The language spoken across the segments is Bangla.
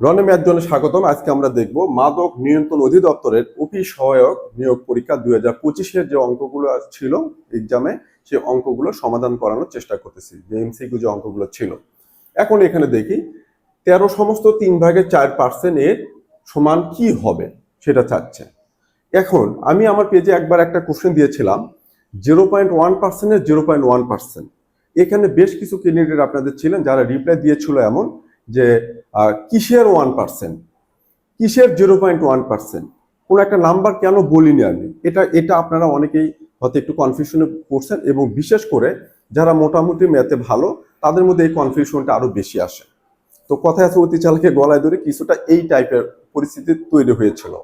রনে ম্যাথজনে স্বাগতম। আজকে আমরা দেখব মাদক নিয়ন্ত্রণ অধিদপ্তরের উপি সহায়ক নিয়োগ পরীক্ষা দুই হাজার পঁচিশের যে অঙ্কগুলো ছিল এক্সামে সেই অঙ্কগুলো সমাধান করানোর চেষ্টা করতেছি, যে এমসিকিউ যে অঙ্কগুলো ছিল। এখন এখানে দেখি, তেরো সমস্ত তিন ভাগের চার পার্সেন্ট এর সমান কি হবে সেটা চাচ্ছে। এখন আমি আমার পেজে একবার একটা কোশ্চেন দিয়েছিলাম জিরো পয়েন্ট ওয়ান পার্সেন্টের জিরো পয়েন্ট ওয়ান পার্সেন্ট এখানে বেশ কিছু ক্যান্ডিডেট আপনাদের ছিলেন, যারা রিপ্লাই দিয়েছিল এমন যে কিসের ওয়ান পার্সেন্ট কিসের জিরো পয়েন্ট ওয়ান পার্সেন্ট কোনো একটা নাম্বার কেন বলিনি আমি? এটা এটা আপনারা অনেকেই হয়তো একটু কনফিউশনে পড়ছেন এবং বিশেষ করে যারা মোটামুটি ম্যাথে ভালো, তাদের মধ্যে এই কনফিউশনটা আরও বেশি আসে। তো কথায় আছে, অতি চালকে গলায় ধরে কিছুটা এই টাইপের পরিস্থিতি তৈরি হয়েছিল।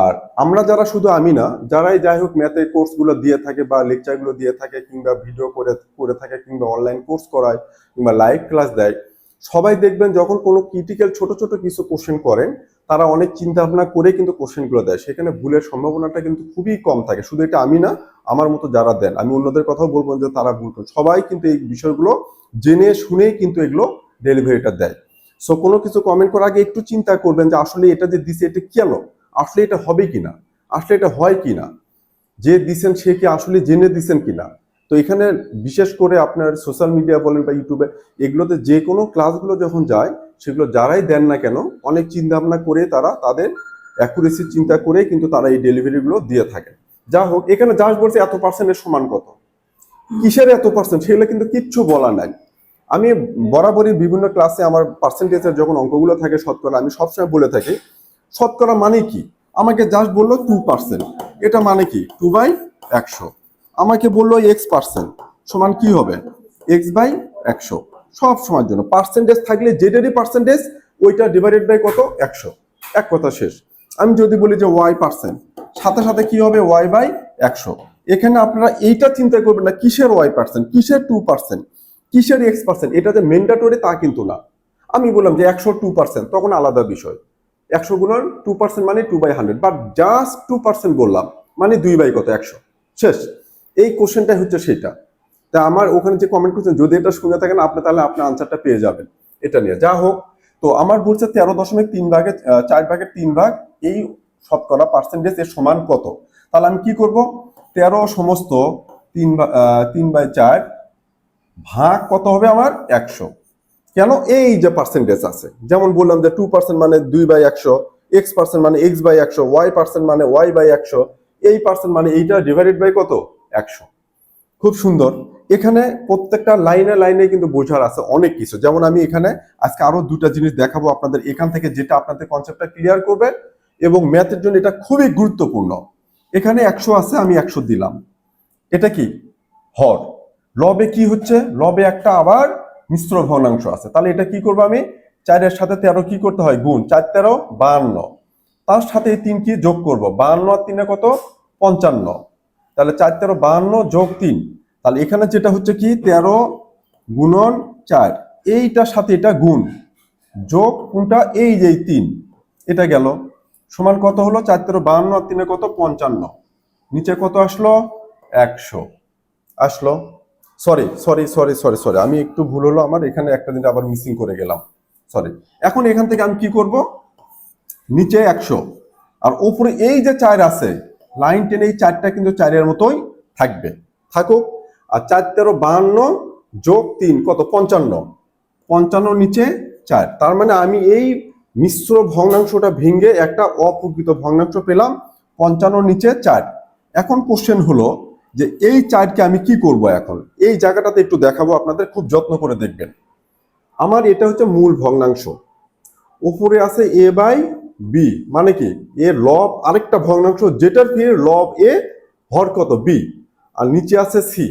আর আমরা যারা শুধু আমি না, যারাই যাই হোক ম্যাথে কোর্সগুলো দিয়ে থাকে বা লেকচারগুলো দিয়ে থাকে, কিংবা ভিডিও করে করে থাকে, কিংবা অনলাইন কোর্স করায়, কিংবা লাইভ ক্লাস দেয় সবাই দেখবেন যখন কোনো ক্রিটিক্যাল ছোট ছোট কিছু কোশ্চেন করেন, তারা অনেক চিন্তা ভাবনা করে কিন্তু কোশ্চেনগুলো দেয়। সেখানে ভুলের সম্ভাবনাটা কিন্তু খুবই কম থাকে। শুধু এটা আমি না, আমার মতো যারা দেন, আমি অন্যদের কথাও বলব যে তারা ভুল সবাই কিন্তু এই বিষয়গুলো জেনে শুনেই কিন্তু এগুলো ডেলিভারিটা দেয়। সো কোনো কিছু কমেন্ট করার আগে একটু চিন্তা করবেন যে আসলে এটা যে দিছে, এটা কেন? আসলে এটা হবে কিনা? আসলে এটা হয় কিনা? যে দিছেন সে কি আসলে জেনে দিছেন কিনা? তো এখানে বিশেষ করে আপনার সোশ্যাল মিডিয়া বলেন বা ইউটিউবে এগুলোতে যে কোনো ক্লাসগুলো যখন যায়, সেগুলো যারাই দেন না কেন, অনেক চিন্তা ভাবনা করে তারা তাদের অ্যাকুরেসি চিন্তা করে কিন্তু তারা এই ডেলিভারিগুলো দিয়ে থাকে যা হোক, এখানে জাস্ট বলছে এত পার্সেন্টের সমান কত? কিসের এত পার্সেন্ট সেগুলো কিন্তু কিচ্ছু বলা নাই। আমি বরাবরই বিভিন্ন ক্লাসে আমার পার্সেন্টেজের যখন অঙ্কগুলো থাকে শতকরা, আমি সবসময় বলে থাকি, শতকরা মানে কি? আমাকে জাস্ট বলল টু পার্সেন্ট এটা মানে কি? টু বাই একশো। আমাকে বলল এক্স পার্সেন্ট সমান কি হবে? এক্স বাই একশো। সব সময়ের জন্য। পার্সেন্টেজ থাকলে যেটারই পার্সেন্টেজ ওইটা ডিভাইডেড বাই কত? একশো। এক কথা শেষ। আমি যদি বলি যে ওয়াই পার্সেন্ট সাথে সাথে কি হবে? ওয়াই বাই একশো। এখানে আপনারা এইটা চিন্তা করবেন না, কিসের ওয়াই পার্সেন্ট কিসের টু পার্সেন্ট কিসের এক্স পার্সেন্ট এটা যে মেন্ডাটরি তা কিন্তু না। আমি বললাম যে একশো টু পার্সেন্ট তখন আলাদা বিষয়। একশো গুণন টু পার্সেন্ট মানে two by hundred but just two percent বললাম মানে দুই বাই কত? একশো। শেষ। এই কোশ্চেনটাই হচ্ছে সেটা। তা আমার ওখানে যে কমেন্ট করছেন, যদি এটা শুনে থাকেন, আপনি তাহলে আপনার আনসারটা পেয়ে যাবেন। এটা নিয়ে। যা হোক, তো আমার বলছে তেরো দশমিক তিন ভাগে চার ভাগের তিন ভাগ, এই শতকরা পার্সেন্টেজ এর সমান কত? তাহলে আমি কি করব? তেরো সমস্ত তিন তিন বাই চার ভাগ কত হবে আমার? একশো। কেন? এই যে পার্সেন্টেজ আছে। যেমন বললাম যে টু পার্সেন্ট মানে দুই বাই একশো এক্স পার্সেন্ট মানে এক্স বাই একশো ওয়াই পার্সেন্ট মানে ওয়াই বাই একশো, এই পার্সেন্ট মানে এইটা ডিভাইডেড বাই কত? একশো। খুব সুন্দর। এখানে প্রত্যেকটা লাইনে লাইনে কিন্তু বোঝার আছে অনেক কিছু। যেমন আমি এখানে আজকে আরও দুটা জিনিস দেখাবো আপনাদের। এখান থেকে যেটা আপনাদের কনসেপ্টটা ক্লিয়ার করবে এবং ম্যাথের জন্য এটা খুবই গুরুত্বপূর্ণ। এখানে একশো আছে, আমি একশো দিলাম। এটা কি? হর। লবে কি হচ্ছে? লবে একটা আবার মিশ্র ভগ্নাংশ আছে। তাহলে এটা কি করব আমি? চারের সাথে তেরো কি করতে হয়? গুণ। চার, তেরো, বাহান্ন। তার সাথে এই যোগ করব? বাহান্ন আর তিনে কত? পঞ্চান্ন। তাহলে চার তেরো বাহান্ন যোগ তিন। তাহলে এখানে যেটা হচ্ছে কি? তেরো গুণন চার। এইটার সাথে এটা গুণ। যোগ কোনটা? এই যে তিন। এটা গেল। সমান কত হলো? চার তেরো বাহান্ন আর তিনে কত? পঞ্চান্ন। নিচে কত আসলো? একশো। আসলো? Sorry sorry sorry sorry sorry আমি একটু ভুল হলো আমার, এখানে একটা দিন আবার মিসিং করে গেলাম। সরি এখন এখান থেকে আমি কি করব? নিচে একশো। আর ওপরে এই যে চার আছে লাইন টেনে এই চারটা কিন্তু চারের মতোই থাকবে। থাকুক, আর চার তেরো বাহান্ন যোগ তিন, কত? পঞ্চান্ন। পঞ্চান্ন নিচে চার। তার মানে আমি এই মিশ্র ভগ্নাংশটা ভেঙে একটা অপ্রকৃত ভগ্নাংশ পেলাম, পঞ্চান্ন নিচে চার। এখন কোশ্চেন হলো যে এই চারকে আমি কি করব এখন? এই জায়গাটাতে একটু দেখাবো, আপনাদের খুব যত্ন করে দেখবেন। আমার এটা হচ্ছে মূল ভগ্নাংশ। উপরে আছে এ বাই বি মানে কি? এ লব আরেকটা ভগ্নাংশ, যেটার ফিরে লব এ হর কত বি আর নিচে আছে সি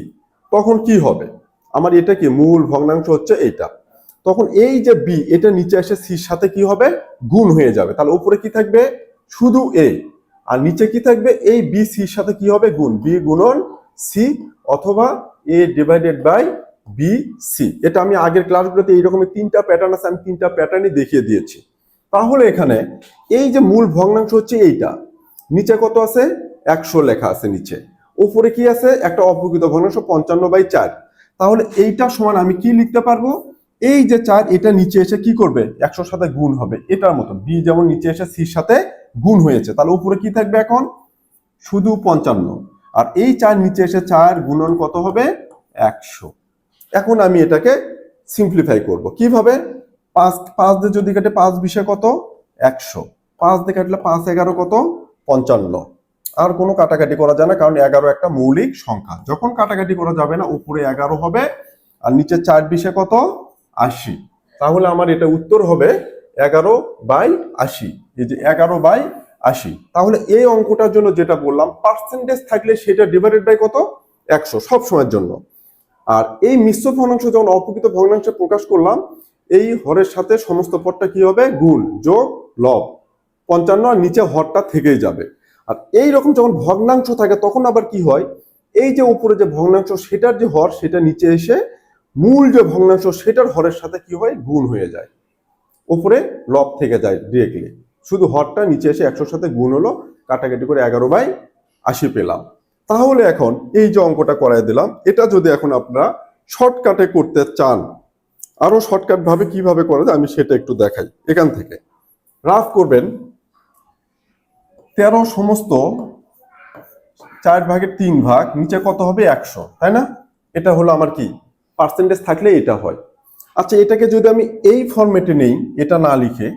তখন কি হবে? আমার এটা কি মূল ভগ্নাংশ হচ্ছে এইটা তখন এই যে বি এটা নিচে এসে সির সাথে কি হবে? গুণ হয়ে যাবে। তাহলে উপরে কি থাকবে? শুধু এ আর নিচে কি থাকবে? এই বি সির সাথে কি হবে? গুণ। বি গুণন সি অথবা A divided by B C এটা আমি আগের ক্লাসগুলোতে এইরকমের তিনটা প্যাটার্ন আছে, আমি তিনটা প্যাটার্নই দেখিয়ে দিয়েছি। তাহলে এখানে এই যে মূল ভগ্নাংশ হচ্ছে এইটা। নিচে কত আছে? একশো লেখা আছে নিচে। উপরে কি আছে? একটা অপ্রকৃত ভগ্নাংশ পঞ্চান্ন বাই চার। তাহলে এইটা সমান আমি কি লিখতে পারব? এই যে চার, এটা নিচে এসে কি করবে? একশোর সাথে গুণ হবে। এটার মতো। বি যেমন নিচে এসে সির সাথে গুণ হয়েছে। তাহলে উপরে কি থাকবে এখন? শুধু পঞ্চান্ন। আর এই চার নিচে এসে চার গুণন কত হবে? একশো। এখন আমি এটাকে সিম্পলিফাই করব। কীভাবে? পাঁচ পাঁচ দিয়ে যদি কাটে পাঁচ বিশে কত? একশো। পাঁচ দিয়ে কাটলে পাঁচ এগারো কত? পঞ্চান্ন। আর কোনো কাটাকাটি করা যায় না, কারণ এগারো একটা মৌলিক সংখ্যা। যখন কাটাকাটি করা যাবে না, উপরে এগারো হবে, আর নিচে চার বিশে কত? আশি। তাহলে আমার এটা উত্তর হবে এগারো বাই আশি। এই যে এগারো বাই আশি। তাহলে এই অঙ্কটার জন্য যেটা বললাম পার্সেন্টেজ থাকলে সেটা ডিভাইডেড বাই কত? একশো সব সময়ের জন্য। আর এই মিশ্র ভগ্নাংশ যখন অপ্রকৃত ভগ্নাংশে প্রকাশ করলাম এই হরের সাথে সমস্ত পদটা কি হবে? গুণ, যোগ, লব। পঞ্চান্ন আর নিচে হরটা থেকেই যাবে। আর এই রকম যখন ভগ্নাংশ থাকে, তখন আবার কি হয়? এই যে উপরে যে ভগ্নাংশ, সেটার যে হর, সেটা নিচে এসে মূল যে ভগ্নাংশ, সেটার হরের সাথে কি হয়? গুণ হয়ে যায়। উপরে লব থেকে যায় ডিরেক্টলি শুধু হরটা নিচে এসে একশোর সাথে গুণ হলো, কাটাকাটি করে এগারো বাই আশি পেলাম। তাহলে এখন এই যে অঙ্কটা করাই দিলাম, এটা যদি এখন আপনারা শর্টকাটে করতে চান আরও শর্টকাট ভাবে কীভাবে করা যায় আমি সেটা একটু দেখাই। এখান থেকে। রাফ করবেন। তেরো সমস্ত চার ভাগের তিন ভাগ, নিচে কত হবে? একশো, তাই না? এটা হলো আমার কি? পার্সেন্টেজ থাকলে এটা হয়। আচ্ছা এটাকে যদি আমি এই ফরম্যাটে নেই, এটা না লিখে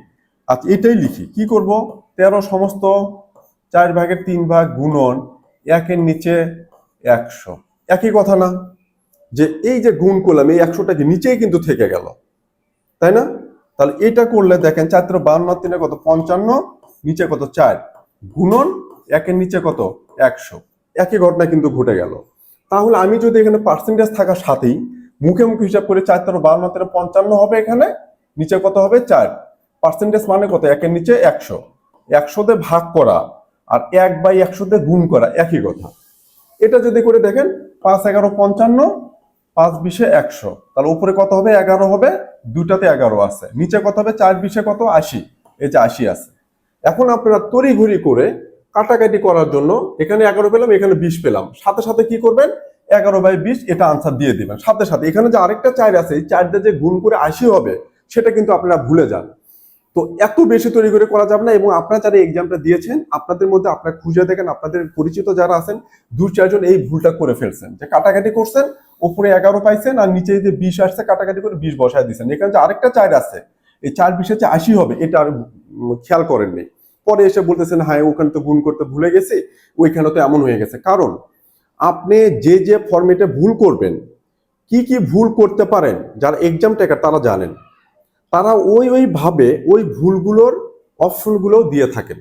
আচ্ছা এটাই লিখি। কি করব? তেরো সমস্ত চার ভাগের তিন ভাগ গুণন একের নিচে একশো। একই কথা না? যে এই যে গুণ করলাম, এই একশোটাকে নিচেই কিন্তু থেকে গেল। তাই না? তাহলে এটা করলে দেখেন চার তেরো বান্ন তিনে কত? পঞ্চান্ন, নিচে কত? চার। গুণন একের নিচে কত? একশো। একই ঘটনা কিন্তু ঘটে গেল। তাহলে আমি যদি এখানে পার্সেন্টেজ থাকার সাথেই মুখে মুখে হিসাব করে চার তেরো বান্ন তেরো পঞ্চান্ন হবে এখানে, নিচে কত হবে? চার। পার্সেন্টেজ মানে কত? একের নিচে একশো। একশোতে ভাগ করা আর এক বাই একশোতে গুণ করা, একই কথা। এটা যদি করে দেখেন, পাঁচ, এগারো, পঞ্চান্ন পাঁচ বিশে একশো। তাহলে উপরে কত হবে? এগারো হবে। দুটাতে এগারো আছে। নিচে কত হবে? চার বিশে কত? আশি। এই যে আশি আছে। এখন আপনারা তড়িঘড়ি করে কাটাকাটি করার জন্য এখানে এগারো পেলাম, এখানে বিশ পেলাম। সাথে সাথে কি করবেন? এগারো বাই বিশ, এটা আনসার দিয়ে দিবেন। সাথে সাথে এখানে যে আরেকটা চার আছে, এই চারটা যে গুণ করে আশি হবে, সেটা কিন্তু আপনারা ভুলে যান। তো এত বেশি তৈরি করে করা যাবে না এবং আপনারা যারা এক্সামটা দিয়েছেন, আপনাদের মধ্যে আপনারা খুঁজে দেখেন, আপনাদের পরিচিত যারা আছেন, দু চারজন এই ভুলটা করে ফেলছেন। যে কাটাকাটি করছেন উপরে এগারো পাইছেন আর নিচে যে বিশ আসছে, কাটাকাটি করে বিশ বসায় দিচ্ছেন এখানে যে আরেকটা চার আছে, এই চার বিশে যে আশি হবে, এটা আর খেয়াল করেননি পরে এসে বলতেছেন হ্যাঁ ওখানে তো গুণ করতে ভুলে গেছি, ওইখানে তো এমন হয়ে গেছে। কারণ আপনি যে যে ফর্মেটে ভুল করবেন, কি কি ভুল করতে পারেন, যারা এক্সাম টেকার তারা জানেন। তারা ওই ওই ভাবে ওই ভুলগুলোর অপশনগুলোও দিয়ে থাকেন।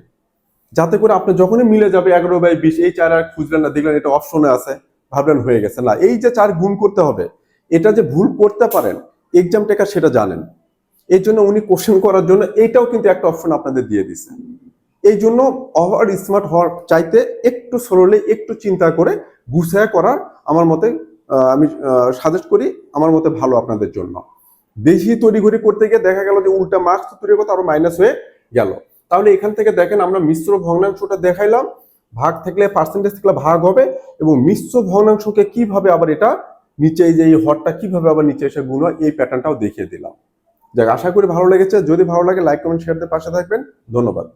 যাতে করে আপনি যখনই মিলে যাবে, এগারো বাই বিশ, এই চার আর খুঁজলেন না, দেখলেন এটা অপশনে আছে। ভাবলেন হয়ে গেছে। না, এই যে চার গুণ করতে হবে, এটা যে ভুল করতে পারেন এক্সাম টেকার সেটা জানেন। এই জন্য উনি কোশ্চেন করার জন্য এইটাও কিন্তু একটা অপশন আপনাদের দিয়ে দিছে। এই জন্য ওভার স্মার্ট হওয়ার চাইতে একটু সরলে একটু চিন্তা করে গুছায় করার আমার মতে আমি সাজেস্ট করি আমার মতে ভালো আপনাদের জন্য। বেশি তড়িঘড়ি করতে গিয়ে দেখা গেল যে উল্টা মার্কস তৈরি করতে আরও মাইনাস হয়ে গেল। তাহলে এখান থেকে দেখেন আমরা মিশ্র ভগ্নাংশটা দেখাইলাম। ভাগ থাকলে পার্সেন্টেজ থাকলে ভাগ হবে এবং মিশ্র ভগ্নাংশকে কীভাবে আবার এটা নিচে যে এই হরটা কীভাবে আবার নিচে এসে গুণ এই প্যাটার্নটাও দেখিয়ে দিলাম। যাক, আশা করি ভালো লেগেছে। যদি ভালো লাগে লাইক কমেন্ট শেয়ারদের পাশে থাকবেন। ধন্যবাদ।